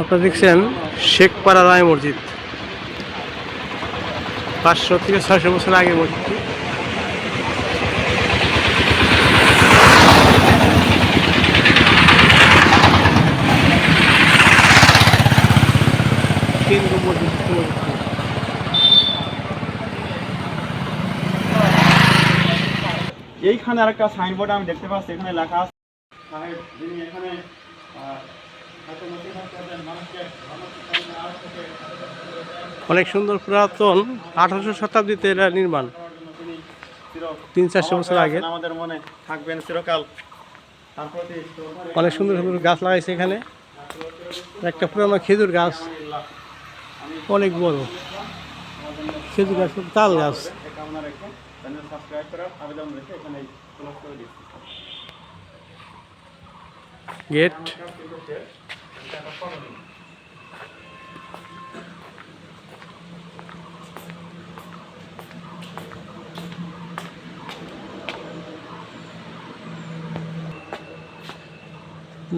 আপনারা দেখছেন শেখপাড়া রায় মসজিদ পাঁচশো থেকে ছয়শো বছর আগে মসজিদটি মসজিদ। এইখানে আরেকটা সাইনবোর্ড আমি দেখতে পাচ্ছি, এখানে লেখা আছে, সাহেব যিনি এখানে অনেক সুন্দর পুরাতন আঠারোশো শতাব্দীতে এরা নির্মাণ। তিনি চির- তিন চারশো বছর আগে। আমাদের মনে থাকবেন চিরকাল। অনেক সুন্দর সুন্দর গাছ লাগাইছে এখানে। একটা পুরানো খেজুর গাছ। অনেক বড়। খেজুর গাছ তাল গাছ। এই গেট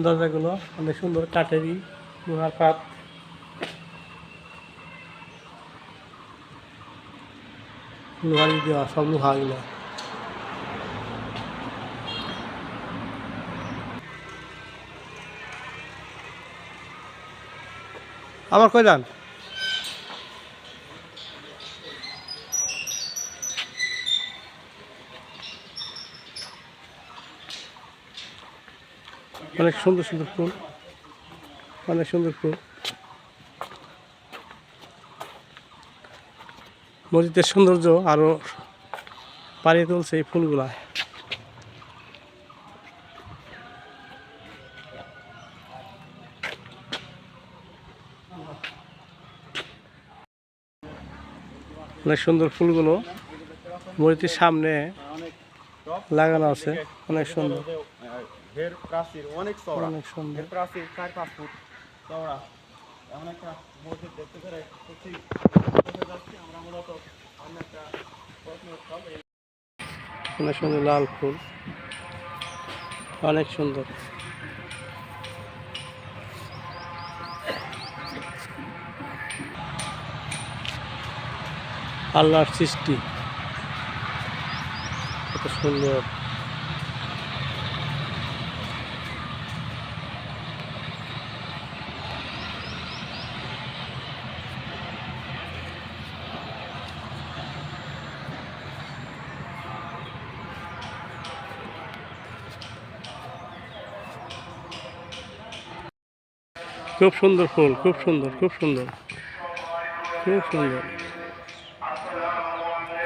দরজাগুলো অনেক সুন্দর কাঠেরই লোহার পাত। লোহার দেওয়া সব লোহা আবার কই যান? অনেক সুন্দর সুন্দর ফুল। অনেক সুন্দর ফুল। মসজিদের সৌন্দর্য আরও বাড়িয়ে তুলছে এই ফুলগুলা। অনেক সুন্দর ফুলগুলো মসজিদের সামনে লাগানো আছে, অনেক সুন্দর। অনেক সুন্দর। অনেক সুন্দর লাল ফুল। অনেক সুন্দর। আল্লাহর সৃষ্টি। কত সুন্দর। খুব সুন্দর ফুল খুব সুন্দর খুব সুন্দর। খুব সুন্দর।